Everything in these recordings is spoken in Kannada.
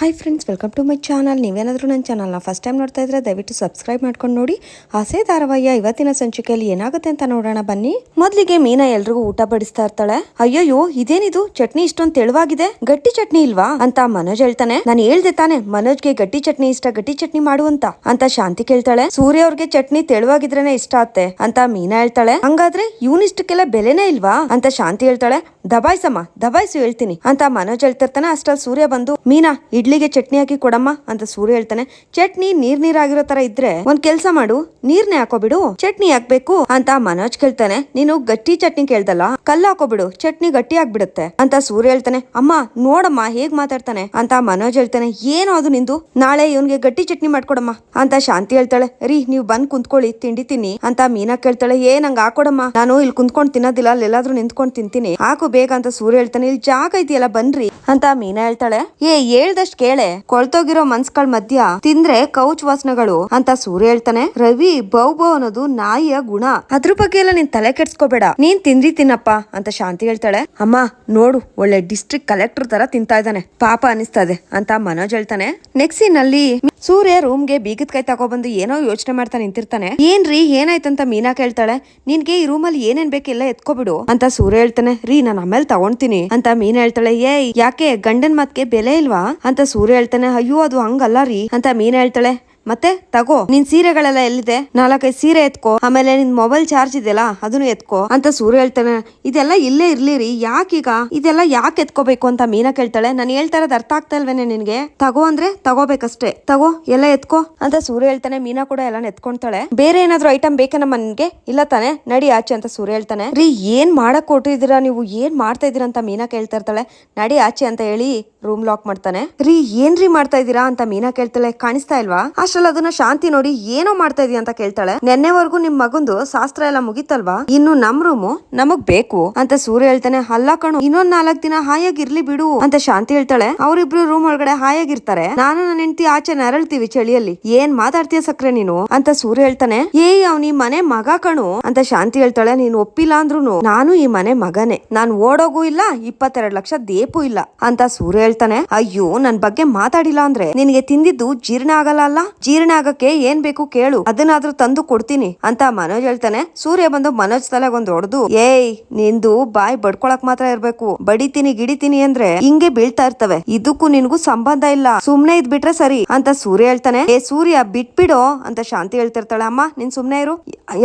Hi friends welcome to my channel ನೀವೇನಾದರೂ ನನ್ನ ಚಾನಲ್ನ ಫಸ್ಟ್ ಟೈಮ್ ನೋಡ್ತಾ ಇದ್ರೆ ದಯವಿಟ್ಟು ಸಬ್ಸ್ಕ್ರೈಬ್ ಮಾಡ್ಕೊಂಡು ನೋಡಿ. ಆಸೆ ಧಾರಾವಾಹಿಯ ಇವತ್ತಿನ ಸಂಚಿಕೆಯಲ್ಲಿ ಏನಾಗುತ್ತೆ ಅಂತ ನೋಡೋಣ ಬನ್ನಿ. ಮೊದಲಿಗೆ ಮೀನಾ ಎಲ್ರಿಗೂ ಊಟ ಬಡಿಸ್ತಾ ಇರ್ತಾಳೆ. ಅಯ್ಯಯ್ಯೋ, ಇದೇನಿದು? ಚಟ್ನಿ ಇಷ್ಟೊಂದು ತೆಳುವಾಗಿದೆ. ಗಟ್ಟಿ ಚಟ್ನಿ ಇಲ್ವಾ? ಅಂತ ಮನೋಜ್ ಹೇಳ್ತಾನೆ. ನಾನು ಹೇಳ್ದೆ ತಾನೆ, ಮನೋಜ್ಗೆ ಗಟ್ಟಿ ಚಟ್ನಿ ಇಷ್ಟ, ಗಟ್ಟಿ ಚಟ್ನಿ ಮಾಡು ಅಂತ. ಅಂತ ಶಾಂತಿ ಕೇಳ್ತಾಳೆ. ಸೂರ್ಯ ಅವ್ರಿಗೆ ಚಟ್ನಿ ತೆಳುವಾಗಿದ್ರೇನೆ ಇಷ್ಟ ಆತ್ತೆ ಅಂತ ಮೀನಾ ಹೇಳ್ತಾಳೆ. ಹಂಗಾದ್ರೆ ಇವನಿಷ್ಟಕ್ಕೆಲ್ಲ ಬೆಲೆನೇ ಇಲ್ವಾ? ಅಂತ ಶಾಂತಿ ಹೇಳ್ತಾಳೆ. ದಬಾಯ್ಸಮ್ಮ, ದಬಾಯ್ಸು ಹೇಳ್ತೀನಿ. ಅಂತ ಮನೋಜ್ ಹೇಳ್ತಿರ್ತಾನೆ. ಅಷ್ಟ್ರಲ್ಲಿ ಸೂರ್ಯ ಬಂದು, ಮೀನಾ ಇಡ್ಲಿಗೆ ಚಟ್ನಿ ಹಾಕಿ ಕೊಡಮ್ಮ ಅಂತ ಸೂರ್ಯ ಹೇಳ್ತಾನೆ. ಚಟ್ನಿ ನೀರ್ ನೀರಾಗಿರೋ ತರ ಇದ್ರೆ ಒಂದ್ ಕೆಲ್ಸ ಮಾಡು, ನೀರ್ನೇ ಹಾಕೋಬಿಡು, ಚಟ್ನಿ ಹಾಕ್ಬೇಕು ಅಂತ ಮನೋಜ್ ಕೇಳ್ತಾನೆ. ನೀನು ಗಟ್ಟಿ ಚಟ್ನಿ ಕೇಳ್ದಲ್ಲ, ಕಲ್ಲು ಹಾಕೋಬಿಡು, ಚಟ್ನಿ ಗಟ್ಟಿ ಆಗ್ಬಿಡುತ್ತೆ ಅಂತ ಸೂರ್ಯ ಹೇಳ್ತಾನೆ. ಅಮ್ಮ, ನೋಡಮ್ಮ ಹೇಗ್ ಮಾತಾಡ್ತಾನೆ ಅಂತ ಮನೋಜ್ ಹೇಳ್ತಾನೆ. ಏನು ಅದು ನಿಂದು? ನಾಳೆ ಇವನ್ಗೆ ಗಟ್ಟಿ ಚಟ್ನಿ ಮಾಡ್ಕೊಡಮ್ಮ ಅಂತ ಶಾಂತಿ ಹೇಳ್ತಾಳೆ. ರೀ, ನೀವ್ ಬಂದ್ ಕುಂತ್ಕೊಳ್ಳಿ, ತಿಂಡಿ ತಿನ್ನಿ ಅಂತ ಮೀನಾ ಕೇಳ್ತಾಳೆ. ಏ, ನಂಗೆ ಹಾಕೊಡಮ್ಮ. ನಾನು ಇಲ್ಲಿ ಕುಂತ್ಕೊಂಡ್ ತಿನ್ನೋದಿಲ್ಲ ನಿಂತ್ಕೊಂಡು ನಿಂತ್ಕೊಂಡ್ ತಿಂತೀನಿ. ಹಾಕು ಬೇಗ ಅಂತ ಸೂರ್ಯ ಹೇಳ್ತಾನೆ. ಇಲ್ಲಿ ಜಾಗ ಇದೆಯಲ್ಲ, ಬನ್ರಿ ಅಂತ ಮೀನಾ ಹೇಳ್ತಾಳೆ. ಏ, ಹೇಳ್ದಷ್ಟ್ ಕೇಳೆ ಕೊಳ್ತೋಗಿರೋ ಮನ್ಸ್ಗಳ ಮಧ್ಯ ತಿಂದ್ರೆ ಕೌಚ್ ವಾಸನೆಗಳು ಅಂತ ಸೂರ್ಯ ಹೇಳ್ತಾನೆ. ರವಿ ಬೌ ಬೌ ಅನ್ನೋದು ನಾಯಿಯ ಗುಣ. ಅದ್ರ ಬಗ್ಗೆ ಎಲ್ಲ ನೀನ್ ತಲೆ ಕೆಡ್ಸ್ಕೋಬೇಡ. ನೀನ್ ತಿಂದ್ರಿ ತಿನ್ನಪ್ಪ ಅಂತ ಶಾಂತಿ ಹೇಳ್ತಾಳೆ. ಅಮ್ಮ, ನೋಡು, ಒಳ್ಳೆ ಡಿಸ್ಟ್ರಿಕ್ಟ್ ಕಲೆಕ್ಟರ್ ತರ ತಿಂತಾ ಇದ್ದಾನೆ. ಪಾಪ ಅನಿಸ್ತದೆ ಅಂತ ಮನೋಜ್ ಹೇಳ್ತಾನೆ. ನೆಕ್ಸ್ಟ್ನಲ್ಲಿ ಸೂರ್ಯ ರೂಮ್ಗೆ ಬೀಗದ ಕೈ ತಗೊಬಂದು ಏನೋ ಯೋಚನೆ ಮಾಡ್ತಾ ನಿಂತಿರ್ತಾನೆ. ಏನ್ರಿ ಏನಾಯ್ತಂತ ಮೀನಾ ಕೇಳ್ತಾಳೆ. ನಿನ್ಗೆ ಈ ರೂಮಲ್ಲಿ ಏನೇನ್ ಬೇಕೆಲ್ಲ ಎತ್ಕೋಬಿಡು ಅಂತ ಸೂರ್ಯ ಹೇಳ್ತಾನೆ. ರೀ, ನಾನು ಆಮೇಲೆ ತಗೊಂತೀನಿ ಅಂತ ಮೀನಾ ಹೇಳ್ತಾಳೆ. ಏ ಯಾಕೆ ಗಂಡನ್ ಮಾತ್ಗೆ ಬೆಲೆ ಇಲ್ವಾ? ಅಂತ ಸೂರ್ಯ ಹೇಳ್ತಾನೆ, ಅಯ್ಯೋ, ಅದು ಹಂಗಲ್ಲ ರೀ, ಅಂತ ಮೀನಾ ಹೇಳ್ತಾಳೆ. ಮತ್ತೆ, ತಗೋ, ನಿನ್ ಸೀರೆಗಳೆಲ್ಲ ಎಲ್ಲಿದೆ? ನಾಲ್ಕೈದು ಸೀರೆ ಎತ್ಕೋ, ಆಮೇಲೆ ನಿನ್ ಮೊಬೈಲ್ ಚಾರ್ಜ್ ಇದೆಯಲ್ಲ, ಅದನ್ನು ಎತ್ಕೋ, ಅಂತ ಸೂರ್ಯ ಹೇಳ್ತಾನೆ. ಇದೆಲ್ಲ ಇಲ್ಲೇ ಇರ್ಲಿ ರೀ, ಯಾಕೀಗ? ಇದೆಲ್ಲ ಯಾಕೆ ಎತ್ಕೋಬೇಕು? ಅಂತ ಮೀನಾ ಕೇಳ್ತಾಳೆ. ನಾನು ಹೇಳ್ತಾ ಇರೋದು ಅರ್ಥ ಆಗ್ತಾ ಇಲ್ವೇನೆ ನಿನ್ಗೆ? ತಗೋ ಅಂದ್ರೆ ತಗೋಬೇಕಷ್ಟೇ. ತಗೋ, ಎಲ್ಲ ಎತ್ಕೋ, ಅಂತ ಸೂರ್ಯ ಹೇಳ್ತಾನೆ. ಮೀನಾ ಕೂಡ ಎಲ್ಲ ಎತ್ಕೊಂತಾಳೆ. ಬೇರೆ ಏನಾದ್ರು ಐಟಮ್ ಬೇಕೇನಮ್ಮ ನಿನ್ಗೆ ಇಲ್ಲ ತಾನೆ? ನಡಿ ಆಚೆ ಅಂತ ಸೂರ್ಯ ಹೇಳ್ತಾನೆ. ರೀ, ಏನ್ ಮಾಡಕ್ ಕೊಟ್ಟಿದ್ದೀರಾ ನೀವು? ಏನ್ ಮಾಡ್ತಾ ಇದೀರಾ ಅಂತ ಮೀನಾ ಕೇಳ್ತಾ ಇರ್ತಾಳೆ. ನಡಿ ಆಚೆ ಅಂತ ಹೇಳಿ ರೂಮ್ ಲಾಕ್ ಮಾಡ್ತಾನೆ. ರೀ, ಏನ್ರಿ ಮಾಡ್ತಾ ಇದೀರಾ ಅಂತ ಮೀನಾ ಕೇಳ್ತಾಳೆ. ಕಾಣಿಸ್ತಾ ಇಲ್ವಾ? ಅಷ್ಟ್ರಲ್ಲಿ ಅದನ್ನ ಶಾಂತಿ ನೋಡಿ ಏನೋ ಮಾಡ್ತಾ ಇದೀಯ ಅಂತ ಕೇಳ್ತಾಳೆ. ನೆನ್ನೆವರೆಗೂ ನಿಮ್ ಮಗಂದು ಶಾಸ್ತ್ರ ಎಲ್ಲ ಮುಗಿತಲ್ವಾ? ಇನ್ನು ನಮ್ ರೂಮು ನಮಗ್ ಬೇಕು ಅಂತ ಸೂರ್ಯ ಹೇಳ್ತಾನೆ. ಅಲ್ಲ ಕಣು, ಇನ್ನೊಂದ್ ನಾಲ್ಕ್ ದಿನ ಹಾಯಾಗಿರ್ಲಿ ಬಿಡು ಅಂತ ಶಾಂತಿ ಹೇಳ್ತಾಳೆ. ಅವ್ರಿಬ್ರು ರೂಮ್ ಒಳಗಡೆ ಹಾಯಾಗಿರ್ತಾರೆ. ನಾನು ನನ್ನ ಹೆಂಡತಿ ಆಚೆ ನರಳ್ತೀವಿ ಚಳಿಯಲ್ಲಿ. ಏನ್ ಮಾತಾಡ್ತೀಯ ಸಕ್ರೆ ನೀನು? ಅಂತ ಸೂರ್ಯ ಹೇಳ್ತಾನೆ. ಏಯ್, ಅವ್ನಿ ಮನೆ ಮಗ ಕಣು ಅಂತ ಶಾಂತಿ ಹೇಳ್ತಾಳೆ. ನೀನು ಒಪ್ಪಿಲ್ಲ ಅಂದ್ರು ನಾನು ಈ ಮನೆ ಮಗನೇ. ನಾನ್ ಓಡೋಗೂ ಇಲ್ಲ, ಇಪ್ಪತ್ತೆರಡು ಲಕ್ಷ ದೇಪು ಇಲ್ಲ ಅಂತ ಸೂರ್ಯ ಹೇಳ್ತಾನೆ, ಅಯ್ಯೋ, ನನ್ ಬಗ್ಗೆ ಮಾತಾಡಿಲ್ಲ ಅಂದ್ರೆ ನಿನಗೆ ತಿಂದಿದ್ದು ಜೀರ್ಣ ಆಗಲ್ಲ ಅಲ್ಲ? ಜೀರ್ಣ ಆಗಕ್ಕೆ ಏನ್ ಬೇಕು ಕೇಳು, ಅದನ್ನಾದ್ರೂ ತಂದು ಕೊಡ್ತೀನಿ, ಅಂತ ಮನೋಜ್ ಹೇಳ್ತಾನೆ. ಸೂರ್ಯ ಬಂದು ಮನೋಜ್ ತಲೆಗೆ ಒಂದು ಹೊಡೆದು, ಏಯ್, ನಿಂದು ಬಾಯ್ ಬಡ್ಕೊಳಕ್ ಮಾತ್ರ ಇರ್ಬೇಕು, ಬಡಿತೀನಿ, ಗಿಡಿತೀನಿ ಅಂದ್ರೆ ಹಿಂಗೆ ಬೀಳ್ತಾ ಇರ್ತವೆ, ಇದಕ್ಕೂ ನಿನ್ಗೂ ಸಂಬಂಧ ಇಲ್ಲ, ಸುಮ್ನೆ ಇದ್ ಬಿಟ್ರೆ ಸರಿ, ಅಂತ ಸೂರ್ಯ ಹೇಳ್ತಾನೆ. ಏ ಸೂರ್ಯ, ಬಿಟ್ಬಿಡೋ, ಅಂತ ಶಾಂತಿ ಹೇಳ್ತಿರ್ತಾಳೆ. ಅಮ್ಮ, ನೀನ್ ಸುಮ್ನೆ ಇರು,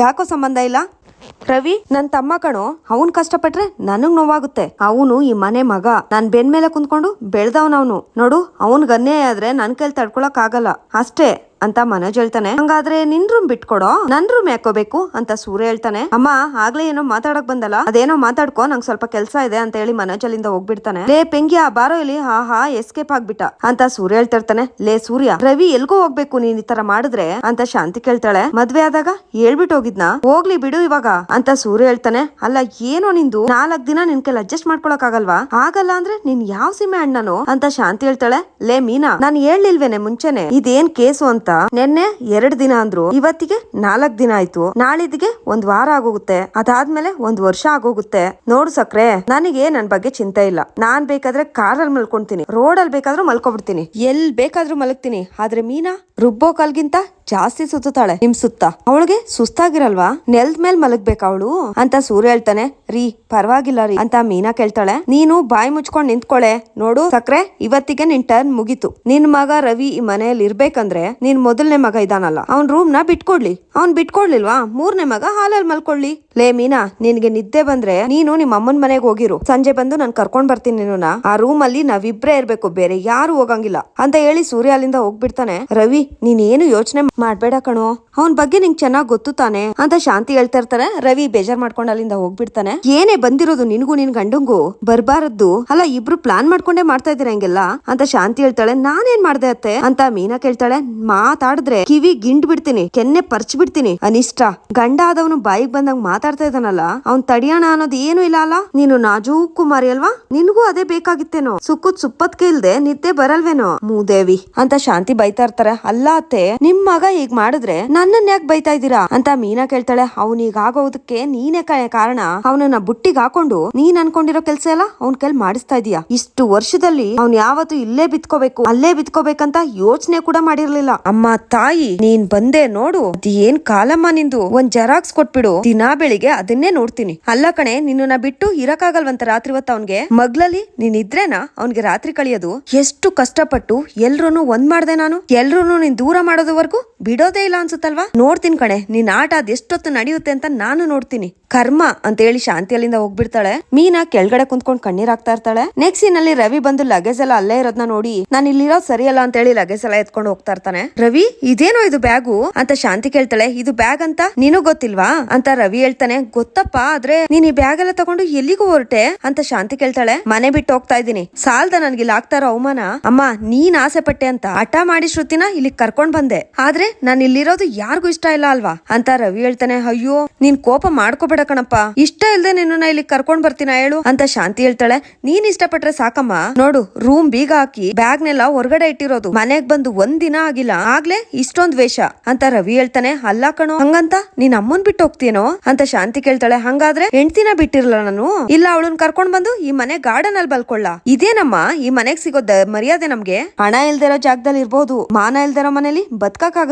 ಯಾಕೋ ಸಂಬಂಧ ಇಲ್ಲ? ರವಿ, ನನ್ ತಮ್ಮ ಕಣೋ, ಅವನ್ ಕಷ್ಟಪಟ್ರೆ ನನಗ್ ನೋವಾಗುತ್ತೆ. ಅವನು ಈ ಮನೆ ಮಗ. ನಾನ್ ಬೆನ್ ಮೇಲೆ ಕುಂತ್ಕೊಂಡು ಬೆಳ್ದವ್ನವ್ನು. ನೋಡು, ಅವನ್ ಅನ್ಯಾಯ ಆದ್ರೆ ನನ್ ಕೈಲಿ ತಡ್ಕೊಳಕ್ ಆಗಲ್ಲ ಅಷ್ಟೇ. ಅಂತ ಮನೋಜ್ ಹೇಳ್ತಾನೆ. ಹಂಗಾದ್ರೆ ನಿನ್ ರೂಮ್ ಬಿಟ್ಕೊಡೋ? ನನ್ ರೂಮ್ ಯಾಕೋಬೇಕು? ಅಂತ ಸೂರ್ಯ ಹೇಳ್ತಾನೆ. ಅಮ್ಮ, ಆಗ್ಲೇ ಏನೋ ಮಾತಾಡಕ್ ಬಂದಲ್ಲ? ಅದೇನೋ ಮಾತಾಡ್ಕೋ, ನಂಗೆ ಸ್ವಲ್ಪ ಕೆಲ್ಸ ಇದೆ ಅಂತ ಹೇಳಿ ಮನೋಜ್ ಅಲ್ಲಿಂದ ಹೋಗ್ಬಿಡ್ತಾನೆ. ಲೇ ಪೆಂಗಿ ಆ ಬಾರೋ ಇಲ್ಲಿ. ಹಾ ಹಾ ಎಸ್ಕೇಪ್ ಆಗ್ಬಿಟ್ಟ ಅಂತ ಸೂರ್ಯ ಹೇಳ್ತಾ ಇರ್ತಾನೆ ಲೇ, ಸೂರ್ಯ, ರವಿ ಎಲ್ಗೋ ಹೋಗ್ಬೇಕು ನೀನ್ ಈ ತರ ಮಾಡಿದ್ರೆ? ಅಂತ ಶಾಂತಿ ಕೇಳ್ತಾಳೆ. ಮದ್ವೆ ಆದಾಗ ಹೇಳ್ಬಿಟ್ಟು ಹೋಗಿದ್ನಾ? ಹೋಗ್ಲಿ ಬಿಡು ಇವಾಗ ಅಂತ ಸೂರ್ಯ ಹೇಳ್ತಾನೆ. ಅಲ್ಲ, ಏನೋ ನಿಂದು? ನಾಲ್ಕ್ ದಿನ ನಿನ್ ಕೈಲಿ ಅಡ್ಜಸ್ಟ್ ಮಾಡ್ಕೊಳಕ್ ಆಗಲ್ವಾ ಆಗಲ್ಲ ಅಂದ್ರೆ ನೀನ್ ಯಾವ ಸೀಮೆ ಅಣ್ಣನು? ಅಂತ ಶಾಂತಿ ಹೇಳ್ತಾಳೆ. ಲೇ, ಮೀನಾ, ನಾನು ಹೇಳಿಲ್ವೇನೆ ಮುಂಚೆನೆ? ಇದೇನ್ ಕೇಸು ಅಂತ? ನೆನ್ನೆ ಎರಡ್ ದಿನ ಅಂದ್ರು. ಇವತ್ತಿಗೆ ನಾಲ್ಕ್ ದಿನ ಆಯ್ತು. ನಾಳಿದ್ಗೆ ಒಂದ್ ವಾರ ಆಗೋಗುತ್ತೆ. ಅದಾದ್ಮೇಲೆ ಒಂದ್ ವರ್ಷ ಆಗೋಗುತ್ತೆ. ನೋಡು ಸಕ್ರೆ, ನನಗೆ ನನ್ ಬಗ್ಗೆ ಚಿಂತೆ ಇಲ್ಲ. ನಾನ್ ಬೇಕಾದ್ರೆ ಕಾರಲ್ಲಿ ಮಲ್ಕೊಂತೀನಿ. ರೋಡ್ ಅಲ್ಲಿ ಬೇಕಾದ್ರೂ ಮಲ್ಕೊಬಿಡ್ತೀನಿ. ಎಲ್ ಬೇಕಾದ್ರೂ ಮಲಗ್ತೀನಿ. ಆದ್ರೆ ಮೀನಾ ರುಬ್ಬೋ ಕಲ್ಗಿಂತ ಜಾಸ್ತಿ ಸುತ್ತಾಳೆ ನಿಮ್ ಸುತ್ತ. ಅವಳಿಗೆ ಸುಸ್ತಾಗಿರಲ್ವಾ? ನೆಲ್ದ ಮೇಲ್ ಮಲಗ್ಬೇಕ ಅವಳು? ಅಂತ ಸೂರ್ಯ ಹೇಳ್ತಾನೆ. ರೀ, ಪರವಾಗಿಲ್ಲ ರೀ ಅಂತ ಮೀನಾ ಕೇಳ್ತಾಳೆ. ನೀನು ಬಾಯಿ ಮುಚ್ಕೊಂಡ್ ನಿಂತ್ಕೊಳೆ. ನೋಡು ಸಕ್ರೆ, ಇವತ್ತಿಗೆ ನಿನ್ ಟರ್ನ್ ಮುಗೀತು. ನಿನ್ ಮಗ ರವಿ ಈ ಮನೆಯಲ್ಲಿ ಇರ್ಬೇಕಂದ್ರೆ ನೀನ್ ಮೊದಲನೇ ಮಗ ಇದಾನಲ್ಲ. ಅವ್ನ್ ರೂಮ್ನ ಬಿಟ್ಕೊಡ್ಲಿ. ಅವ್ನ್ ಬಿಟ್ಕೊಡ್ಲಿಲ್ವಾ? ಮೂರನೇ ಮಗ ಹಾಲಲ್ಲಿ ಮಲ್ಕೊಳ್ಳಿ ಲೇ ಮೀನಾ, ನಿನ್ಗೆ ನಿದ್ದೆ ಬಂದ್ರೆ ನೀನು ನಿಮ್ಮ ಅಮ್ಮನ್ ಮನೆಗೆ ಹೋಗಿರು. ಸಂಜೆ ಬಂದು ನಾನ್ ಕರ್ಕೊಂಡ್ ಬರ್ತೀನಿ ನಿನ್ನ? ಆ ರೂಮ್ ಅಲ್ಲಿ ನಾವಿಬ್ರೇ ಇರ್ಬೇಕು. ಬೇರೆ ಯಾರು ಹೋಗಂಗಿಲ್ಲ. ಅಂತ ಹೇಳಿ ಸೂರ್ಯ ಅಲ್ಲಿಂದ ಹೋಗ್ಬಿಡ್ತಾನೆ. ರವಿ, ನೀನ್ ಏನು ಯೋಚನೆ ಮಾಡ್ಬೇಡ ಕಣೋ. ಅವನ್ ಬಗ್ಗೆ ನಿಂಗ್ ಚೆನ್ನಾಗ್ ಗೊತ್ತು ತಾನೆ. ಅಂತ ಶಾಂತಿ ಹೇಳ್ತಾ ಇರ್ತಾರೆ ರವಿ ಬೇಜಾರ್ ಮಾಡ್ಕೊಂಡು ಅಲ್ಲಿಂದ ಹೋಗ್ಬಿಡ್ತಾನೆ. ಏನೇ ಬಂದಿರೋದು ನಿನ್ಗೂ ನಿನ್ ಗಂಡಂಗೂ? ಬರ್ಬಾರದ್ದು? ಅಲ್ಲ, ಇಬ್ರು ಪ್ಲಾನ್ ಮಾಡ್ಕೊಂಡೇ ಮಾಡ್ತಾ ಇದೀರ ಹಂಗೆಲ್ಲ? ಅಂತ ಶಾಂತಿ ಹೇಳ್ತಾಳೆ. ನಾನೇನ್ ಮಾಡ್ದೆ ಅತ್ತೆ? ಅಂತ ಮೀನಾ ಕೇಳ್ತಾಳೆ. ಮಾತಾಡಿದ್ರೆ ಕಿವಿ ಗಿಂಡ್ ಬಿಡ್ತೀನಿ. ಕೆನ್ನೆ ಪರ್ಚ್ ಬಿಡ್ತೀನಿ. ಅನಿಷ್ಟ. ಗಂಡ ಆದವನು ಬಾಯಿಗೆ ಬಂದಂಗ್ ಮಾತಾಡ್ತಾ ಇದ್ದಾನಲ್ಲ. ಅವ್ನ್ ತಡಿಯೋಣ ಅನ್ನೋದು ಏನು ಇಲ್ಲ ಅಲ್ಲ? ನೀನು ನಾಜೂಕು ಕುಮಾರಿ ಅಲ್ವಾ? ನಿನ್ಗೂ ಅದೇ ಬೇಕಾಗಿತ್ತೇನೋ? ಸುಕ್ಕುದ್ ಸುಪ್ಪತ್ಕೆ ಇಲ್ದೆ ನಿದ್ದೆ ಬರಲ್ವೇನೋ? ಮೂದೇವಿ. ಅಂತ ಶಾಂತಿ ಬೈತಾ ಇರ್ತಾರೆ. ಅಲ್ಲ ಅತ್ತೆ ನಿಮ್ ಮಗ ಈಗ ಮಾಡಿದ್ರೆ ನನ್ನನ್ನ ಯಾಕೆ ಬೈತಾ ಇದ್ದೀರಾ? ಅಂತ ಮೀನಾ ಕೇಳ್ತಾಳೆ. ಅವ್ನೀಗ ಆಗೋದಕ್ಕೆ ನೀನೇ ಕಾರಣ? ಅವನನ್ನ ಬುಟ್ಟಿಗೆ ಹಾಕೊಂಡು ನೀನ್ ಅನ್ಕೊಂಡಿರೋ ಕೆಲ್ಸ ಎಲ್ಲ ಅವ್ನ ಕೈಲಿ ಮಾಡಿಸ್ತಾ ಇದೀಯಾ ಇಷ್ಟು ವರ್ಷದಲ್ಲಿ ಅವ್ನ್ ಯಾವತ್ತು ಇಲ್ಲೇ ಬಿತ್ಕೋಬೇಕು, ಅಲ್ಲೇ ಬಿತ್ಕೋಬೇಕಂತ ಯೋಚನೆ ಕೂಡ ಮಾಡಿರ್ಲಿಲ್ಲ. ಅಮ್ಮ, ತಾಯಿ, ನೀನ್ ಬಂದೆ ನೋಡು. ಅದ್ ಏನ್ ಕಾಲಮ್ಮ ನಿಂದು? ಒಂದ್ ಜೆರಾಕ್ಸ್ ಕೊಟ್ಬಿಡು. ದಿನಾ ಬೆಳಿಗ್ಗೆ ಅದನ್ನೇ ನೋಡ್ತೀನಿ. ಅಲ್ಲ ಕಣೆ ನಿನ್ನ ಬಿಟ್ಟು ಇರಕಾಗಲ್ವಂತ ರಾತ್ರಿ ಹೊತ್ತು ಅವನ್ಗೆ? ಮಗ್ಲಲ್ಲಿ ನೀನ್ ಇದ್ರೇನಾ? ಅವ್ನ್ಗೆ ರಾತ್ರಿ ಕಳಿಯೋದು? ಎಷ್ಟು ಕಷ್ಟಪಟ್ಟು ಎಲ್ರೂನು ಒಂದ್ ಮಾಡ್ದೆ ನಾನು? ಎಲ್ರೂನು ನೀನ್ ದೂರ ಮಾಡೋದವರೆಗೂ? ಬಿಡೋದೇ ಇಲ್ಲ ಅನ್ಸುತ್ತಲ್ವಾ? ನೋಡ್ತೀನಿ ಕಣೆ, ನಿನ್ ಆಟ ಅದ್ ಎಷ್ಟೊತ್ತು ನಡೆಯುತ್ತೆ ಅಂತ ನಾನು ನೋಡ್ತೀನಿ. ಕರ್ಮ ಅಂತ ಹೇಳಿ ಶಾಂತಿ ಅಲ್ಲಿಂದ ಹೋಗ್ಬಿಡ್ತಾಳೆ. ಮೀನಾ ಕೆಳಗಡೆ ಕುಂತ್ಕೊಂಡ್ ಕಣ್ಣೀರ್ ಹಾಕ್ತಾ ಇರ್ತಾಳೆ. ನೆಕ್ಸ್ಟ್ ಅಲ್ಲಿ ರವಿ ಬಂದು ಲಗೇಜ್ ಎಲ್ಲ ಅಲ್ಲೇ ಇರೋದ್ನ ನೋಡಿ, ನಾನು ಇಲ್ಲಿರೋ ಸರಿಯಲ್ಲ ಅಂತ ಹೇಳಿ ಲಗೇಜ್ ಎಲ್ಲ ಎತ್ಕೊಂಡು ಹೋಗ್ತಾ ಇರ್ತಾನೆ. ರವಿ, ಇದೇನೋ ಇದು ಬ್ಯಾಗು? ಅಂತ ಶಾಂತಿ ಕೇಳ್ತಾಳೆ. ಇದು ಬ್ಯಾಗ್ ಅಂತ ನೀನು ಗೊತ್ತಿಲ್ವಾ? ಅಂತ ರವಿ ಹೇಳ್ತಾನೆ. ಗೊತ್ತಪ್ಪ, ಆದ್ರೆ ನೀನ್ ಈ ಬ್ಯಾಗ್ ಎಲ್ಲ ತಗೊಂಡು ಎಲ್ಲಿಗೂ ಹೊರಟೆ? ಅಂತ ಶಾಂತಿ ಕೇಳ್ತಾಳೆ. ಮನೆ ಬಿಟ್ಟು ಹೋಗ್ತಾ ಇದ್ದೀನಿ. ಸಾಲ್ದ ನನ್ಗೆ ಇಲ್ಲಿ ಆಗ್ತಾ ಇರೋ ಅವಮಾನ. ಅಮ್ಮ, ನೀನ್ ಆಸೆ ಪಟ್ಟೆ ಅಂತ ಹಠ ಮಾಡಿ ಶ್ರುತಿನ ಇಲ್ಲಿ ಕರ್ಕೊಂಡ್ ಬಂದೆ. ಆದ್ರೆ ನಾನು ಇಲ್ಲಿರೋದು ಯಾರಿಗೂ ಇಷ್ಟ ಇಲ್ಲ ಅಲ್ವಾ? ಅಂತ ರವಿ ಹೇಳ್ತಾನೆ, ಅಯ್ಯೋ, ನೀನ್ ಕೋಪ ಮಾಡ್ಕೋಬೇಡ ಕಣಪ್ಪ. ಇಷ್ಟ ಇಲ್ದೆ ನಿನ್ನ ಇಲ್ಲಿ ಕರ್ಕೊಂಡ್ ಬರ್ತೀನ ಹೇಳು? ಅಂತ ಶಾಂತಿ ಹೇಳ್ತಾಳೆ, ನೀನ್ ಇಷ್ಟಪಟ್ರೆ ಸಾಕಮ್ಮ. ನೋಡು ರೂಮ್ ಬೀಗ ಹಾಕಿ ಬ್ಯಾಗ್ ನೆಲ್ಲ ಹೊರಗಡೆ ಇಟ್ಟಿರೋದು. ಮನೆಗ್ ಬಂದು ಒಂದ್ ದಿನ ಆಗಿಲ್ಲ, ಆಗ್ಲೇ ಇಷ್ಟೊಂದ್ ವೇಷ. ಅಂತ ರವಿ ಹೇಳ್ತಾನೆ, ಅಲ್ಲ ಕಣೋ, ಹಂಗಂತ ನೀನ್ ಅಮ್ಮನ್ ಬಿಟ್ಟು ಹೋಗ್ತೀನೋ ಅಂತ ಶಾಂತಿ ಕೇಳ್ತಾಳೆ, ಹಂಗಾದ್ರೆ ಹೆಂಡ್ತಿನ ಬಿಟ್ಟಿರಲ್ಲ ನಾನು? ಇಲ್ಲ ಅವಳನ್ ಕರ್ಕೊಂಡ್ ಬಂದು ಈ ಮನೆ ಗಾರ್ಡನ್ ಅಲ್ಲಿ ಬಲ್ಕೊಳ್ಳ? ಇದೇನಮ್ಮ, ಈ ಮನೆಗ್ ಸಿಗೋ ಮರ್ಯಾದೆ ನಮ್ಗೆ? ಹಣ ಇಲ್ದಿರೋ ಜಾಗದಲ್ಲಿ ಇರ್ಬೋದು, ಮಾನ ಇಲ್ದಿರೋ ಮನೇಲಿ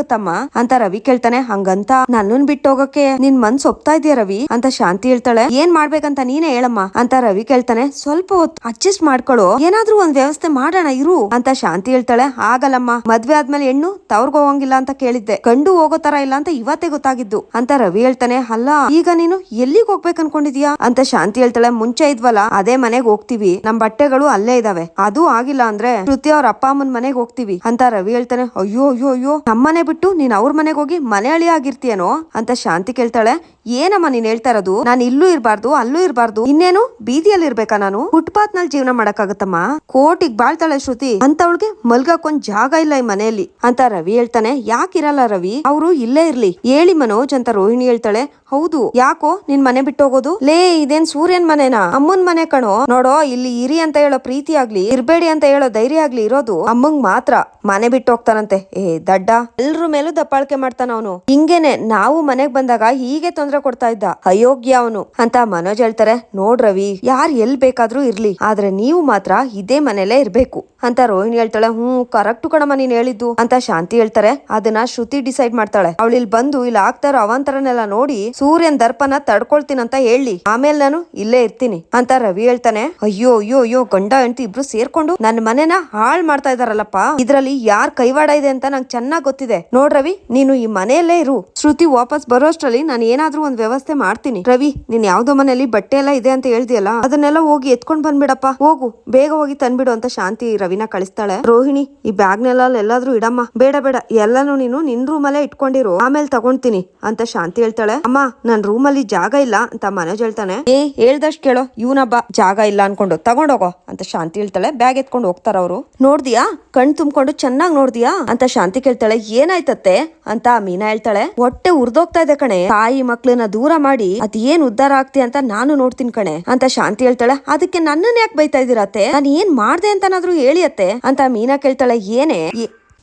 ಬದುಕಕ್ಕಾಗತ್ತಮ್ಮ ಅಂತ ರವಿ ಕೇಳ್ತಾನೆ. ಹಂಗಂತ ನನ್ನನ್ ಬಿಟ್ಟು ಹೋಗಕ್ಕೆ ನಿನ್ ಮನ್ಸ್ ಒಪ್ತಾ ಇದೆಯಾ ರವಿ? ಅಂತ ಶಾಂತಿ ಹೇಳ್ತಾಳೆ. ಏನ್ ಮಾಡ್ಬೇಕಂತ ನೀನೇ ಹೇಳಮ್ಮ? ಅಂತ ರವಿ ಕೇಳ್ತಾನೆ. ಸ್ವಲ್ಪ ಹೊತ್ತು ಅಡ್ಜಸ್ಟ್ ಮಾಡ್ಕೊಳ್ಳೋ ಏನಾದ್ರೂ ಒಂದ್ ವ್ಯವಸ್ಥೆ ಮಾಡೋಣ, ಇರು. ಅಂತ ಶಾಂತಿ ಹೇಳ್ತಾಳೆ. ಆಗಲ್ಲಮ್ಮ. ಮದ್ವೆ ಆದ್ಮೇಲೆ ಹೆಣ್ಣು ತವ್ರಗ್ ಹೋಗಂಗಿಲ್ಲ ಅಂತ ಕೇಳಿದ್ದೆ. ಗಂಡು ಹೋಗೋ ತರ ಇಲ್ಲ ಅಂತ ಇವತ್ತೇ ಗೊತ್ತಾಗಿದ್ದು. ಅಂತ ರವಿ ಹೇಳ್ತಾನೆ. ಅಲ್ಲ, ಈಗ ನೀನು ಎಲ್ಲಿಗೆ ಹೋಗ್ಬೇಕು ಅನ್ಕೊಂಡಿದ್ಯಾ? ಅಂತ ಶಾಂತಿ ಹೇಳ್ತಾಳೆ. ಮುಂಚೆ ಇದ್ವಲ್ಲ, ಅದೇ ಮನೆಗ್ ಹೋಗ್ತಿವಿ. ನಮ್ ಬಟ್ಟೆಗಳು ಅಲ್ಲೇ ಇದಾವೆ. ಅದು ಆಗಿಲ್ಲ ಅಂದ್ರೆ, ಶ್ರುತಿ ಅವ್ರ ಅಪ್ಪ ಅಮ್ಮನ್ ಮನೆಗ್ ಹೋಗ್ತೀವಿ. ಅಂತ ರವಿ ಹೇಳ್ತಾನೆ. ಅಯ್ಯೋ ಅಯ್ಯೋ ಅಯ್ಯೋ. ನಮ್ಮನೆ ನೀನ್ ಅವ್ರ ಮನೆಗೆ ಹೋಗಿ ಮಲಯಾಳಿ ಆಗಿರ್ತೀಯನೋ ಅಂತ ಶಾಂತಿ ಕೇಳ್ತಾಳೆ. ಏನಮ್ಮ ನೀನ್ ಹೇಳ್ತಾ ಇರೋದು? ನಾನು ಇಲ್ಲೂ ಇರಬಾರ್ದು, ಅಲ್ಲೂ ಇರಬಾರ್ದು. ಇನ್ನೇನು? ಬೀದಿಯಲ್ಲಿ ಇರ್ಬೇಕಾ ನಾನು? ಫುಟ್ಪಾತ್ನಲ್ಲಿ ಜೀವನ ಮಾಡಕ್ಕಾಗತ್ತಮ್ಮ? ಕೋಟಿಗ್ ಬಾಳ್ತಾಳೆ ಶ್ರುತಿ. ಅಂತವಳಿಗೆ ಮಲ್ಗಕ್ಕೊಂದ್ ಜಾಗ ಇಲ್ಲ ಈ ಮನೆಯಲ್ಲಿ. ಅಂತ ರವಿ ಹೇಳ್ತಾನೆ. ಯಾಕಿರಲ್ಲ ರವಿ? ಅವರು ಇಲ್ಲೇ ಇರ್ಲಿ. ಹೇಳಿ ಮನೋಜ್ ಅಂತ ರೋಹಿಣಿ ಹೇಳ್ತಾಳೆ. ಹೌದು. ಯಾಕೋ ನಿನ್ ಮನೆ ಬಿಟ್ಟು ಹೋಗೋದು? ಲೇ, ಇದೇನ್ ಸೂರ್ಯನ್ ಮನೆನಾ? ಅಮ್ಮನ್ ಮನೆ ಕಣೋ. ನೋಡೋ, ಇಲ್ಲಿ ಇರಿ ಅಂತ ಹೇಳೋ ಪ್ರೀತಿ ಆಗ್ಲಿ, ಇರ್ಬೇಡಿ ಅಂತ ಹೇಳೋ ಧೈರ್ಯ ಆಗ್ಲಿ ಇರೋದು ಅಮ್ಮಂಗ್ ಮಾತ್ರ. ಮನೆ ಬಿಟ್ಟು ಹೋಗ್ತಾನಂತೆ ಏ, ದಡ್ಡ. ಎಲ್ರ ಮೇಲೂ ದಪ್ಪಾಳಿಕೆ ಮಾಡ್ತಾನ ಅವನು. ಹಿಂಗೇನೆ, ನಾವು ಮನೆಗ್ ಬಂದಾಗ ಹೀಗೆ ತೊಂದ್ರೆ ಕೊಡ್ತಾ ಇದ್ದ. ಅಯೋಗ್ಯ ಅವನು ಅಂತ ಮನೋಜ್ ಹೇಳ್ತಾರೆ. ನೋಡ್ ರವಿ, ಯಾರ್ ಎಲ್ ಬೇಕಾದ್ರೂ ಇರ್ಲಿ, ಆದ್ರೆ ನೀವು ಮಾತ್ರ ಇದೇ ಮನೇಲೆ ಇರ್ಬೇಕು ಅಂತ ರೋಹಿಣಿ ಹೇಳ್ತಾಳೆ. ಹ್ಮ್ ಕರೆಕ್ಟ್ ಕಣಮ್ಮ, ನೀನ್ ಹೇಳಿದ್ದು ಅಂತ ಶಾಂತಿ ಹೇಳ್ತಾರೆ. ಅದನ್ನ ಶ್ರುತಿ ಡಿಸೈಡ್ ಮಾಡ್ತಾಳೆ. ಅವಳು ಇಲ್ಲಿ ಬಂದು ಇಲ್ಲಿ ಆಗ್ತಾ ಇರೋ ಅವಾಂತರನೆಲ್ಲ ನೋಡಿ ಸೂರ್ಯನ್ ದರ್ಪನ ತಡ್ಕೊಳ್ತೀನಂತ ಹೇಳಿ, ಆಮೇಲೆ ನಾನು ಇಲ್ಲೇ ಇರ್ತೀನಿ ಅಂತ ರವಿ ಹೇಳ್ತಾನೆ. ಅಯ್ಯೋ ಅಯ್ಯೋ ಅಯ್ಯೋ, ಗಂಡ ಹೆಂಡತಿ ಇಬ್ರು ಸೇರ್ಕೊಂಡು ನನ್ನ ಮನೆನ ಹಾಳ್ ಮಾಡ್ತಾ ಇದಾರಲ್ಲಪ್ಪ, ಇದ್ರಲ್ಲಿ ಯಾರ್ ಕೈವಾಡ ಇದೆ ಅಂತ ನಂಗೆ ಚೆನ್ನಾಗ್ ಗೊತ್ತಿದೆ. ನೋಡ್ ರವಿ, ನೀನು ಈ ಮನೆಯಲ್ಲೇ ಇರು. ಶ್ರುತಿ ವಾಪಸ್ ಬರೋಷ್ಟ್ರಲ್ಲಿ ನಾನು ಏನಾದ್ರೂ ಒಂದ್ ವ್ಯವಸ್ಥೆ ಮಾಡ್ತೀನಿ. ರವಿ, ನೀನ್ ಯಾವ್ದೋ ಮನೇಲಿ ಬಟ್ಟೆ ಎಲ್ಲ ಇದೆ ಅಂತ ಹೇಳ್ದಿಯಲ್ಲ, ಅದನ್ನೆಲ್ಲ ಹೋಗಿ ಎತ್ಕೊಂಡ್ ಬಂದ್ಬಿಡಪ್ಪ. ಹೋಗು, ಬೇಗ ಹೋಗಿ ತಂದ್ಬಿಡು ಅಂತ ಶಾಂತಿ ರವಿನ ಕಳಿಸ್ತಾಳೆ. ರೋಹಿಣಿ, ಈ ಬ್ಯಾಗ್ನೆಲ್ಲ ಎಲ್ಲಾದ್ರೂ ಇಡಮ್ಮ. ಬೇಡ ಬೇಡ, ಎಲ್ಲಾನು ನೀನು ನಿನ್ ರೂಮಲ್ಲೇ ಇಟ್ಕೊಂಡಿರು. ಆಮೇಲೆ ತಗೊಂತೀನಿ ಅಂತ ಶಾಂತಿ ಹೇಳ್ತಾಳೆ. ಅಮ್ಮ, ನನ್ ರೂಮಲ್ಲಿ ಜಾಗ ಇಲ್ಲ ಅಂತ ಮನೋಜ್ ಹೇಳ್ತಾನೆ. ಏ, ಹೇಳ್ದಷ್ಟ್ ಕೇಳೋ ಇವನಬ್ಬ ಜಾಗ ಇಲ್ಲ ಅನ್ಕೊಂಡು ತಗೊಂಡೋಗೋ ಅಂತ ಶಾಂತಿ ಹೇಳ್ತಾಳೆ. ಬ್ಯಾಗ್ ಎತ್ಕೊಂಡು ಹೋಗ್ತಾರ ಅವರು. ನೋಡ್ದಿಯಾ? ಕಣ್ ತುಂಬ್ಕೊಂಡು ಚೆನ್ನಾಗ್ ನೋಡ್ದಿಯಾ? ಅಂತ ಶಾಂತಿ ಕೇಳ್ತಾಳೆ. ಏನಾಯ್ತತ್ತೆ? ಅಂತ ಮೀನಾ ಹೇಳ್ತಾಳೆ. ಹೊಟ್ಟೆ ಉರ್ದೋಗ್ತಾ ಇದೆ ಕಣೆ. ತಾಯಿ ಮಕ್ಳನ್ನ ದೂರ ಮಾಡಿ, ಅದ್ ಏನ್ ಉದ್ಧಾರ ಆಗ್ತಿ ಅಂತ ನಾನು ನೋಡ್ತೀನಿ ಕಣೆ. ಅಂತ ಶಾಂತಿ ಹೇಳ್ತಾಳೆ. ಅದಕ್ಕೆ ನನ್ನನ್ನ ಯಾಕೆ ಬೈತಾ ಇದೀರತ್ತೆ ನಾನು ಏನ್ ಮಾಡ್ದೆ ಅಂತನಾದ್ರೂ ಹೇಳಿಯತ್ತೆ ಅಂತ ಮೀನಾ ಕೇಳ್ತಾಳೆ, ಏನೇ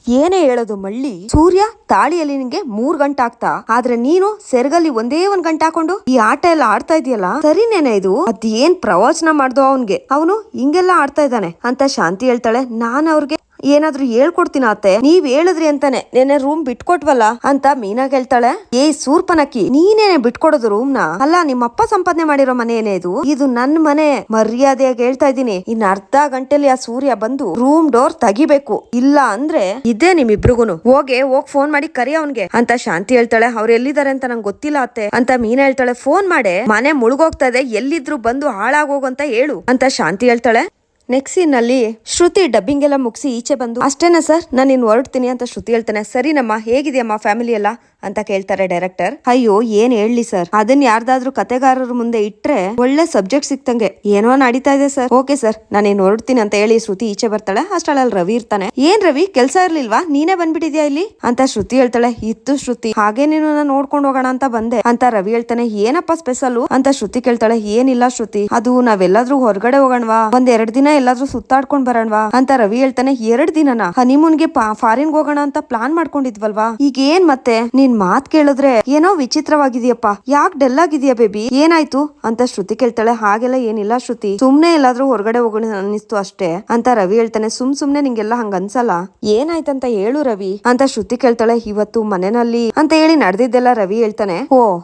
ಏನೇ ಹೇಳೋದು ಮಳ್ಳಿ. ಸೂರ್ಯ ತಾಳಿಯಲ್ಲಿ ನಿನ್ಗೆ ಮೂರ್ ಗಂಟೆ ಆಗ್ತಾ. ಆದ್ರೆ ನೀನು ಸೆರಗಲ್ಲಿ ಒಂದೇ ಒಂದ್ ಗಂಟೆ ಹಾಕೊಂಡು ಈ ಆಟ ಎಲ್ಲ ಆಡ್ತಾ ಇದೆಯಲ್ಲ ಸರಿನೇನೆ ಇದು. ಅದ್ ಏನ್ ಪ್ರವಚನ ಮಾಡ್ದೋ ಅವನ್ಗೆ. ಅವನು ಹಿಂಗೆಲ್ಲ ಆಡ್ತಾ ಇದ್ದಾನೆ. ಅಂತ ಶಾಂತಿ ಹೇಳ್ತಾಳೆ, ನಾನ್ ಅವ್ರಿಗೆ ಏನಾದ್ರೂ ಹೇಳ್ಕೊಡ್ತೀನ ಅತ್ತೆ? ನೀವ್ ಹೇಳಿದ್ರಿ ಅಂತಾನೆ. ನೆನೆ ರೂಮ್ ಬಿಟ್ಕೊಟ್ವಲ್ಲ ಅಂತ ಮೀನಾ ಹೇಳ್ತಾಳೆ. ಏ ಸೂರ್ಪನಕ್ಕಿ, ನೀನೇನೆ ಬಿಟ್ಕೊಡೋದು ರೂಮ್ನ? ಅಲ್ಲ, ನಿಮ್ಮಪ್ಪ ಸಂಪಾದನೆ ಮಾಡಿರೋ ಮನೆ ಏನೇ ಇದು? ಇದು ನನ್ ಮನೆ. ಮರ್ಯಾದೆಯಾಗಿ ಹೇಳ್ತಾ ಇದ್ದೀನಿ. ಇನ್ ಅರ್ಧ ಗಂಟೆಲಿ ಆ ಸೂರ್ಯ ಬಂದು ರೂಮ್ ಡೋರ್ ತೆಗಿಬೇಕು. ಇಲ್ಲ ಅಂದ್ರೆ ಇದೇ ನಿಮ್ಮಿಬ್ರಿಗೂನು. ಹೋಗೆ, ಹೋಗ್ ಫೋನ್ ಮಾಡಿ ಕರಿ ಅವನ್ಗೆ ಅಂತ ಶಾಂತಿ ಹೇಳ್ತಾಳೆ. ಅವ್ರು ಎಲ್ಲಿದ್ದಾರೆ ಅಂತ ನಂಗೆ ಗೊತ್ತಿಲ್ಲ ಅತ್ತೆ. ಅಂತ ಮೀನಾ ಹೇಳ್ತಾಳೆ ಫೋನ್ ಮಾಡೆ. ಮನೆ ಮುಳುಗೋಗ್ತಾ ಇದೆ. ಎಲ್ಲಿದ್ರು ಬಂದು ಹಾಳಾಗೋಗು ಅಂತ ಹೇಳು. ಅಂತ ಶಾಂತಿ ಹೇಳ್ತಾಳೆ. ನೆಕ್ಸ್ಟ್ ಸೀನ್ನಲ್ಲಿ ಶ್ರುತಿ ಡಬ್ಬಿಂಗ್ ಎಲ್ಲ ಮುಗಿಸಿ ಈಚೆ ಬಂದು, ಅಷ್ಟೇನಾ ಸರ್? ನಾನು ಇನ್ನು ಹೊರಡ್ತೀನಿ ಅಂತ ಶ್ರುತಿ ಹೇಳ್ತಾನೆ. ಸರಿನಮ್ಮ ಹೇಗಿದೆಯಮ್ಮ ಫ್ಯಾಮಿಲಿ ಎಲ್ಲ? ಅಂತ ಕೇಳ್ತಾರೆ ಡೈರೆಕ್ಟರ್ ಅಯ್ಯೋ, ಏನ್ ಹೇಳಿ ಸರ್ ಅದನ್ನ ಯಾರ್ದಾದ್ರೂ ಕತೆಗಾರರ ಮುಂದೆ ಇಟ್ರೆ ಒಳ್ಳೆ ಸಬ್ಜೆಕ್ಟ್ ಸಿಕ್ತಂಗೆ. ಏನೋ ನಡೀತಾ ಇದೆ ಸರ್ ಓಕೆ ಸರ್ ನಾನೇನು ಹೊರಡ್ತೀನಿ ಅಂತ ಹೇಳಿ ಶ್ರುತಿ ಈಚೆ ಬರ್ತಾಳೆ. ಅಷ್ಟರಲ್ಲಿ ರವಿ ಇರ್ತಾನೆ. ಏನ್ ರವಿ, ಕೆಲ್ಸ ಇರ್ಲಿಲ್ವಾ? ನೀನೇ ಬಂದ್ಬಿಟ್ಟಿದ್ಯಾ ಇಲ್ಲಿ? ಅಂತ ಶ್ರುತಿ ಹೇಳ್ತಾಳೆ. ಇತ್ತು ಶ್ರುತಿ. ಹಾಗೆ ನೀನು ನೋಡ್ಕೊಂಡು ಹೋಗೋಣ ಅಂತ ಬಂದೆ. ಅಂತ ರವಿ ಹೇಳ್ತಾನೆ. ಏನಪ್ಪ ಸ್ಪೆಷಲ್ ಅಂತ ಶ್ರುತಿ ಕೇಳ್ತಾಳೆ. ಏನಿಲ್ಲ ಶ್ರುತಿ. ಅದು ನಾವೆಲ್ಲಾದ್ರೂ ಹೊರಗಡೆ ಹೋಗೋಣವಾ? ಒಂದ್ ಎರಡ್ ದಿನ ಎಲ್ಲಾದ್ರೂ ಸುತ್ತಾಡ್ಕೊಂಡ್ ಬರೋಣವಾ? ಅಂತ ರವಿ ಹೇಳ್ತಾನೆ. ಎರಡ್ ದಿನನ? ಹನಿಮೂನ್ಗೆ ಫಾರಿನ್ ಹೋಗೋಣ ಅಂತ ಪ್ಲಾನ್ ಮಾಡ್ಕೊಂಡಿದ್ವಲ್ವಾ? ಈಗ ಏನ್ ಮತ್ತೆ? ನೀನ್ ಮಾತ್ ಕೇಳಿದ್ರೆ ಏನೋ ವಿಚಿತ್ರವಾಗಿದೆಯಪ್ಪ. ಯಾಕ್ ಡಲ್ ಆಗಿದ್ಯಾ ಬೇಬಿ? ಏನಾಯ್ತು? ಅಂತ ಶ್ರುತಿ ಕೇಳ್ತಾಳೆ. ಹಾಗೆಲ್ಲ ಏನಿಲ್ಲ ಶ್ರುತಿ. ಸುಮ್ನೆ ಎಲ್ಲಾದ್ರೂ ಹೊರಗಡೆ ಹೋಗೋಣ ಅನ್ನಿಸ್ತು ಅಷ್ಟೇ. ಅಂತ ರವಿ ಹೇಳ್ತಾನೆ, ಸುಮ್ ಸುಮ್ನೆ ನಿಂಗೆಲ್ಲ ಹಂಗ ಅನ್ಸಲ್ಲ? ಏನಾಯ್ತಂತ ಹೇಳು ರವಿ. ಅಂತ ಶ್ರುತಿ ಕೇಳ್ತಾಳೆ, ಇವತ್ತು ಮನೆನಲ್ಲಿ, ಅಂತ ಹೇಳಿ ನಡೆದಿದ್ದೆಲ್ಲ ರವಿ ಹೇಳ್ತಾನೆ, ಓ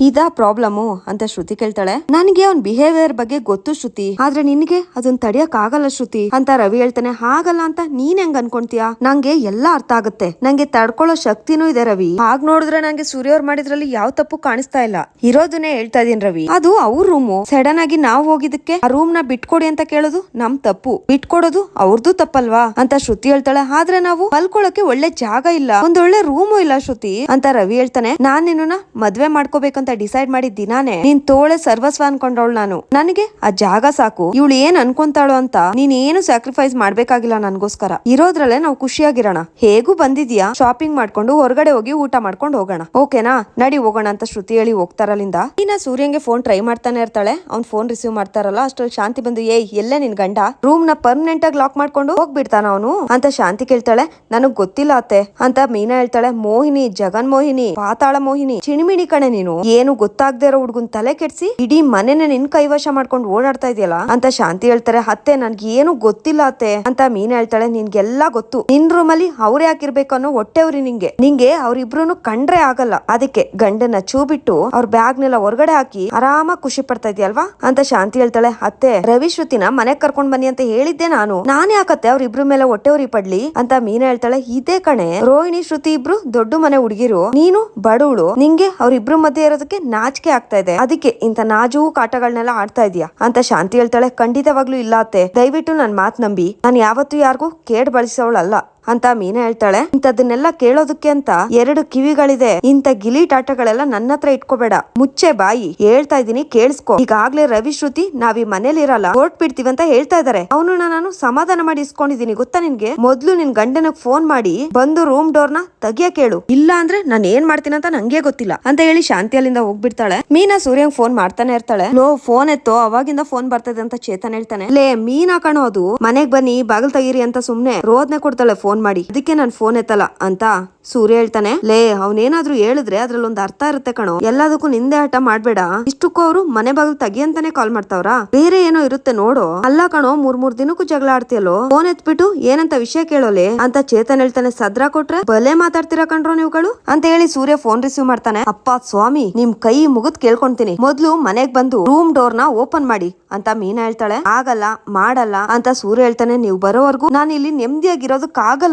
ಇದ್- ಪ್ರಾಬ್ಲಮ್ ಅಂತ ಶ್ರುತಿ ಕೇಳ್ತಾಳೆ. ನನಗೆ ಅವ್ನ್ ಬಿಹೇವಿಯರ್ ಬಗ್ಗೆ ಗೊತ್ತು ಶ್ರುತಿ, ಆದ್ರೆ ನಿನ್ಗೆ ಅದನ್ನ ತಡಿಯಕ್ ಆಗಲ್ಲ ಶ್ರುತಿ ಅಂತ ರವಿ ಹೇಳ್ತಾನೆ. ಹಾಗಲ್ಲ ಅಂತ ನೀನ್ ಹೆಂಗ್ ಅನ್ಕೊಂತೀಯಾ? ನಂಗೆ ಎಲ್ಲಾ ಅರ್ಥ ಆಗುತ್ತೆ. ನಂಗೆ ತಡ್ಕೊಳ್ಳೋ ಶಕ್ತಿನೂ ಇದೆ ರವಿ. ಹಾಗ್ ನೋಡಿದ್ರೆ ನಂಗೆ ಸೂರ್ಯ ಅವ್ರು ಮಾಡಿದ್ರಲ್ಲಿ ಯಾವ ತಪ್ಪು ಕಾಣಿಸ್ತಾ ಇಲ್ಲ. ಇರೋದನ್ನೇ ಹೇಳ್ತಾ ಇದೀನಿ ರವಿ. ಅದು ಅವ್ರ ರೂಮು ಸಡನ್ ಆಗಿ ನಾವ್ ಹೋಗಿದ್ದಕ್ಕೆ ಆ ರೂಮ್ನ ಬಿಟ್ಕೊಡಿ ಅಂತ ಕೇಳೋದು ನಮ್ ತಪ್ಪು. ಬಿಟ್ಕೊಡೋದು ಅವ್ರದ್ದು ತಪ್ಪಲ್ವಾ ಅಂತ ಶ್ರುತಿ ಹೇಳ್ತಾಳೆ. ಆದ್ರೆ ನಾವು ಮಲ್ಕೊಳಕ್ಕೆ ಒಳ್ಳೆ ಜಾಗ ಇಲ್ಲ. ಒಂದ್ ಒಳ್ಳೆ ರೂಮು ಇಲ್ಲ ಶ್ರುತಿ ಅಂತ ರವಿ ಹೇಳ್ತಾನೆ. ನಾನ್ ನಿನ್ನ ಮದ್ವೆ ಮಾಡ್ಕೋಬೇಕಂತ ಡಿಸೈಡ್ ಮಾಡಿದ ದಿನಾನೇ ನೀನ್ ತೋಳೆ ಸರ್ವಸ್ವ ಅನ್ಕೊಂಡವಳು ನಾನು. ನನಗೆ ಆ ಜಾಗ ಸಾಕು. ಇವಳು ಏನ್ ಅನ್ಕೊಂತಾಳು ಅಂತ ನೀನ್ ಏನು ಸ್ಯಾಕ್ರಿಫೈಸ್ ಮಾಡ್ಬೇಕಾಗಿಲ್ಲ ನನ್ಗೋಸ್ಕರ. ಇರೋದ್ರಲ್ಲೇ ನಾವು ಖುಷಿಯಾಗಿರೋಣ. ಹೇಗೂ ಬಂದಿದ್ಯಾ? ಶಾಪಿಂಗ್ ಮಾಡ್ಕೊಂಡು ಹೊರಗಡೆ ಹೋಗಿ ಊಟ ಮಾಡ್ಕೊಂಡು ಹೋಗೋಣ. ಓಕೆನಾ? ನಡಿ ಹೋಗೋಣ ಅಂತ ಶ್ರುತಿ ಹೇಳಿ ಹೋಗ್ತಾರಲ್ಲಿಂದ. ಇನ್ನ ಸೂರ್ಯಂಗೆ ಫೋನ್ ಟ್ರೈ ಮಾಡ್ತಾನೆ ಇರ್ತಾಳೆ. ಅವ್ನ್ ಫೋನ್ ರಿಸೀವ್ ಮಾಡ್ತಾರಲ್ಲ, ಅಷ್ಟ್ರಲ್ಲಿ ಶಾಂತಿ ಬಂದು, ಏಯ್, ಎಲ್ಲೇ ನಿನ್ ಗಂಡ? ರೂಮ್ನ ಪರ್ಮನೆಂಟ್ ಆಗಿ ಲಾಕ್ ಮಾಡ್ಕೊಂಡು ಹೋಗ್ಬಿಡ್ತಾನ ಅವನು? ಅಂತ ಶಾಂತಿ ಕೇಳ್ತಾಳೆ. ನನಗ್ ಗೊತ್ತಿಲ್ಲ ಅತ್ತೆ. ಅಂತ ಮೀನಾ ಹೇಳ್ತಾಳೆ. ಮೋಹಿನಿ, ಜಗನ್ ಮೋಹಿನಿ, ಪಾತಾಳ ಮೋಹಿನಿ, ಚಿಣಿಮಿಣಿ ಕಣೆ ನೀನು. ಏನು ಗೊತ್ತಾಗದೆ ಇರೋ ಹುಡುಗನ್ ತಲೆ ಕೆಡ್ಸಿ ಇಡೀ ಮನೆನ ನಿನ್ ಕೈವಶ ಮಾಡ್ಕೊಂಡು ಓಡಾಡ್ತಾ ಇದೆಯಲ್ಲ? ಅಂತ ಶಾಂತಿ ಹೇಳ್ತಾರೆ, ಅತ್ತೆ ನನ್ಗೆ ಏನು ಗೊತ್ತಿಲ್ಲ ಅತ್ತೆ, ಅಂತ ಮೀನ್ ಹೇಳ್ತಾಳೆ, ನಿನ್ಗೆಲ್ಲ ಗೊತ್ತು. ನಿನ್ ರೂಮಲ್ಲಿ ಅವ್ರೇ ಹಾಕಿರ್ಬೇಕು ಅನ್ನೋ ಹೊಟ್ಟೆವ್ರಿ ನಿಂಗೆ. ನಿಂಗೆ ಅವ್ರಿಬ್ರು ಕಂಡ್ರೆ ಆಗಲ್ಲ. ಅದಕ್ಕೆ ಗಂಡನ ಚೂ ಬಿಟ್ಟು ಅವ್ರ ಬ್ಯಾಗ್ ನೆಲ್ಲ ಹೊರಗಡೆ ಹಾಕಿ ಆರಾಮಾಗಿ ಖುಷಿ ಪಡ್ತಾ ಇದೆಯಲ್ವಾ? ಅಂತ ಶಾಂತಿ ಹೇಳ್ತಾಳೆ, ಅತ್ತೆ ರವಿ ಶ್ರುತಿನ ಮನೆಗ್ ಕರ್ಕೊಂಡ್ ಬನ್ನಿ ಅಂತ ಹೇಳಿದ್ದೆ ನಾನು. ನಾನೇ ಯಾಕತ್ತೆ ಅವ್ರ ಇಬ್ರು ಮೇಲೆ ಹೊಟ್ಟೆ ಉರಿ ಪಡ್ಲಿ? ಅಂತ ಮೀನ ಹೇಳ್ತಾಳೆ, ಇದೇ ಕಣೆ. ರೋಹಿಣಿ, ಶ್ರುತಿ ಇಬ್ರು ದೊಡ್ಡ ಮನೆ ಹುಡುಗಿರು. ನೀನು ಬಡವಳು. ನಿಂಗೆ ಅವ್ರಿಬ್ರು ಮಧ್ಯೆ ಇರೋದಕ್ಕೆ ನಾಚಿಕೆ ಆಗ್ತಾ ಇದೆ. ಅದಕ್ಕೆ ಇಂತ ನಾಜು ಕಾಟಗಳನ್ನೆಲ್ಲ ಆಡ್ತಾ ಇದೀಯಾ ಅಂತ ಶಾಂತಿ ಹೇಳ್ತಾಳೆ. ಖಂಡಿತವಾಗ್ಲೂ ಇಲ್ಲ ಅತ್ತೆ. ದಯವಿಟ್ಟು ನನ್ ಮಾತ್ ನಂಬಿ. ನಾನು ಯಾವತ್ತೂ ಯಾರಿಗೂ ಕೇಡ್ ಬಳಸೋಳಲ್ಲ. ಅಂತ ಮೀನಾ ಹೇಳ್ತಾಳೆ. ಇಂಥದನ್ನೆಲ್ಲ ಕೇಳೋದಕ್ಕೆ ಅಂತ ಎರಡು ಕಿವಿಗಳಿದೆ. ಇಂಥ ಗಿಲೀಟ್ ಆಟಗಳೆಲ್ಲ ನನ್ನ ಹತ್ರ ಇಟ್ಕೋಬೇಡ. ಮುಚ್ಚೆ ಬಾಯಿ. ಹೇಳ್ತಾ ಇದೀನಿ ಕೇಳಿಸ್ಕೋ. ಈಗಾಗ್ಲೇ ರವಿ ಶ್ರುತಿ, ನಾವ್ ಈ ಮನೇಲಿ ಇರಲ್ಲ. ಹೊರ್ಟ್ ಬಿಡ್ತೀವಿ ಅಂತ ಹೇಳ್ತಾ ಇದಾರೆ. ಅವನು ನಾನು ಸಮಾಧಾನ ಮಾಡಿ ಇಸ್ಕೊಂಡಿದೀನಿ ಗೊತ್ತಾ ನಿನ್ಗೆ? ಮೊದ್ಲು ನಿನ್ ಗಂಡನಗ್ ಫೋನ್ ಮಾಡಿ, ಬಂದು ರೂಮ್ ಡೋರ್ನ ತೆಗಿಯ ಕೇಳು. ಇಲ್ಲ ಅಂದ್ರೆ ನಾನ್ ಏನ್ ಮಾಡ್ತೀನಿ ಅಂತ ನಂಗೆ ಗೊತ್ತಿಲ್ಲ ಅಂತ ಹೇಳಿ ಶಾಂತಿ ಅಲ್ಲಿಂದ ಹೋಗ್ಬಿಡ್ತಾಳೆ. ಮೀನಾ ಸೂರ್ಯಂಗ್ ಫೋನ್ ಮಾಡ್ತಾನೆ ಇರ್ತಾಳೆ. ನೋ ಫೋನ್ ಎತ್ತೋ, ಅವಾಗಿಂದ ಫೋನ್ ಬರ್ತದೆ ಅಂತ ಚೇತನ್ ಹೇಳ್ತಾನೆ. ಲೇ, ಮೀನಾ ಕಣೋ ಅದು. ಮನೆಗ್ ಬನ್ನಿ, ಬಾಗಿಲ್ ತೆಗೀರಿ ಅಂತ ಸುಮ್ನೆ ರೋದ್ನೆ ಕೊಡ್ತಾಳೆ ಫೋನ್ ಮಾಡಿ. ಅದಕ್ಕೆ ನಾನ್ ಫೋನ್ ಎತ್ತಲ್ಲ ಅಂತ ಸೂರ್ಯ ಹೇಳ್ತಾನೆ. ಲೇ, ಅವನೇನಾದ್ರೂ ಹೇಳಿದ್ರೆ ಅದ್ರಲ್ಲಿ ಒಂದು ಅರ್ಥ ಇರುತ್ತೆ ಕಣೋ. ಎಲ್ಲದಕ್ಕೂ ನಿಂದೆ ಹಠ ಮಾಡ್ಬೇಡ. ಇಷ್ಟಕ್ಕೂ ಅವರು ಮನೆ ಬಾಗಿಲು ತಗಿ ಅಂತಾನೆ ಕಾಲ್ ಮಾಡ್ತಾವ್ರ. ಬೇರೆ ಏನೋ ಇರುತ್ತೆ ನೋಡು. ಅಲ್ಲ ಕಣೋ ಮೂರ್ ಮೂರ್ ದಿನಕ್ಕೂ ಜಗಳ ಆಡ್ತಿಯಲ್ಲೋ. ಫೋನ್ ಎತ್ಬಿಟ್ಟು ಏನಂತ ವಿಷಯ ಕೇಳೋಲೆ? ಅಂತ ಚೇತನ್ ಹೇಳ್ತಾನೆ. ಸದ್ರ ಕೊಟ್ರೆ ಬಲೆ ಮಾತಾಡ್ತೀರಾ ಕಣ್ರೋ ನೀವುಗಳು? ಅಂತ ಹೇಳಿ ಸೂರ್ಯ ಫೋನ್ ರಿಸೀವ್ ಮಾಡ್ತಾನೆ. ಅಪ್ಪ ಸ್ವಾಮಿ, ನಿಮ್ ಕೈ ಮುಗಿದ್ ಕೇಳ್ಕೊಂತೀನಿ. ಮೊದ್ಲು ಮನೆಗ್ ಬಂದು ರೂಮ್ ಡೋರ್ನ ಓಪನ್ ಮಾಡಿ ಅಂತ ಮೀನಾ ಹೇಳ್ತಾಳೆ. ಆಗಲ್ಲ, ಮಾಡಲ್ಲ ಅಂತ ಸೂರ್ಯ ಹೇಳ್ತಾನೆ. ನೀವು ಬರೋವರೆಗೂ ನಾನು ಇಲ್ಲಿ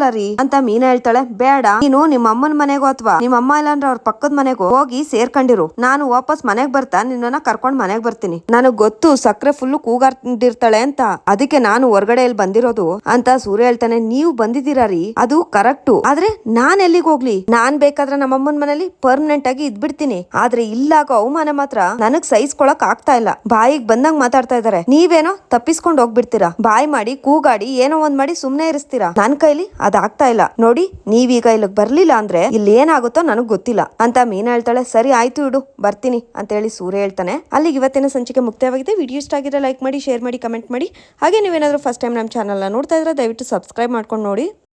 ರೀ ಅಂತ ಮೀನಾ ಹೇಳ್ತಾಳೆ. ಬೇಡ, ನೀನು ನಿಮ್ಮ ಅಮ್ಮನ ಮನೆಗೋ ಅಥವಾ ನಿಮ್ಮ ಅಮ್ಮ ಇಲ್ಲಾಂದ್ರೆ ಅವ್ರ ಪಕ್ಕದ ಮನೆಗೋ ಹೋಗಿ ಸೇರ್ಕೊಂಡಿರು. ನಾನು ವಾಪಸ್ ಮನೆಗ್ ಬರ್ತಾ, ನಿನ್ನನ್ನ ಕರ್ಕೊಂಡ್ ಮನೆಗ್ ಬರ್ತೀನಿ. ನನಗ್ ಗೊತ್ತು ಸಕ್ಕರೆ ಫುಲ್ ಕೂಗಾರ್ತಿರ್ತಾಳೆ ಅಂತ. ಅದಕ್ಕೆ ನಾನು ಹೊರಗಡೆ ಇಲ್ಲಿ ಬಂದಿರೋದು ಅಂತ ಸೂರ್ಯ ಹೇಳ್ತಾನೆ. ನೀವು ಬಂದಿದ್ದೀರಾ ರೀ? ಅದು ಕರೆಕ್ಟ್ ಆದ್ರೆ ನಾನ್ ಎಲ್ಲಿಗೆ ಹೋಗ್ಲಿ? ನಾನ್ ಬೇಕಾದ್ರೆ ನಮ್ಮ ಅಮ್ಮನ ಮನೇಲಿ ಪರ್ಮನೆಂಟ್ ಆಗಿ ಇದ್ಬಿಡ್ತೀನಿ. ಆದ್ರೆ ಇಲ್ಲಾಗೋ ಅವಮಾನ ಮಾತ್ರ ನನಗ್ ಸಹಿಸ್ಕೊಳಕ್ ಆಗ್ತಾ ಇಲ್ಲ. ಬಾಯಿಗೆ ಬಂದಂಗ್ ಮಾತಾಡ್ತಾ ಇದಾರೆ. ನೀವೇನೋ ತಪ್ಪಿಸ್ಕೊಂಡ್ ಹೋಗ್ಬಿಡ್ತೀರಾ? ಬಾಯಿ ಮಾಡಿ, ಕೂಗಾಡಿ, ಏನೋ ಒಂದ್ ಮಾಡಿ ಸುಮ್ನೆ ಇರಿಸ್ತೀರಾ? ನನ್ ಕೈಲಿ ಅದಾಗ್ತಾ ಇಲ್ಲ. ನೋಡಿ, ನೀವೀಗ ಇಲ್ಲಿಗ್ ಬರ್ಲಿಲ್ಲ ಅಂದ್ರೆ ಇಲ್ಲಿ ಏನಾಗುತ್ತೋ ನನಗ್ ಗೊತ್ತಿಲ್ಲ. ಅಂತ ಮೀನಾ ಹೇಳ್ತಾಳೆ, ಸರಿ, ಆಯ್ತು ಇಡು, ಬರ್ತೀನಿ ಅಂತ ಹೇಳಿ ಸೂರ್ಯ ಹೇಳ್ತಾನೆ. ಅಲ್ಲಿಗೆ ಇವತ್ತಿನ ಸಂಚಿಕೆ ಮುಕ್ತಾಯವಾಗಿದೆ ವಿಡಿಯೋ ಇಷ್ಟ ಆಗಿದ್ರೆ ಲೈಕ್ ಮಾಡಿ, ಶೇರ್ ಮಾಡಿ, ಕಮೆಂಟ್ ಮಾಡಿ. ಹಾಗೆ ನೀವೇನಾದ್ರೂ ಫಸ್ಟ್ ಟೈಮ್ ನಮ್ಮ ಚಾನಲ್ನ ನೋಡ್ತಾ ಇದ್ರೆ ದಯವಿಟ್ಟು ಸಬ್ಸ್ಕ್ರೈಬ್ ಮಾಡ್ಕೊಂಡು ನೋಡಿ.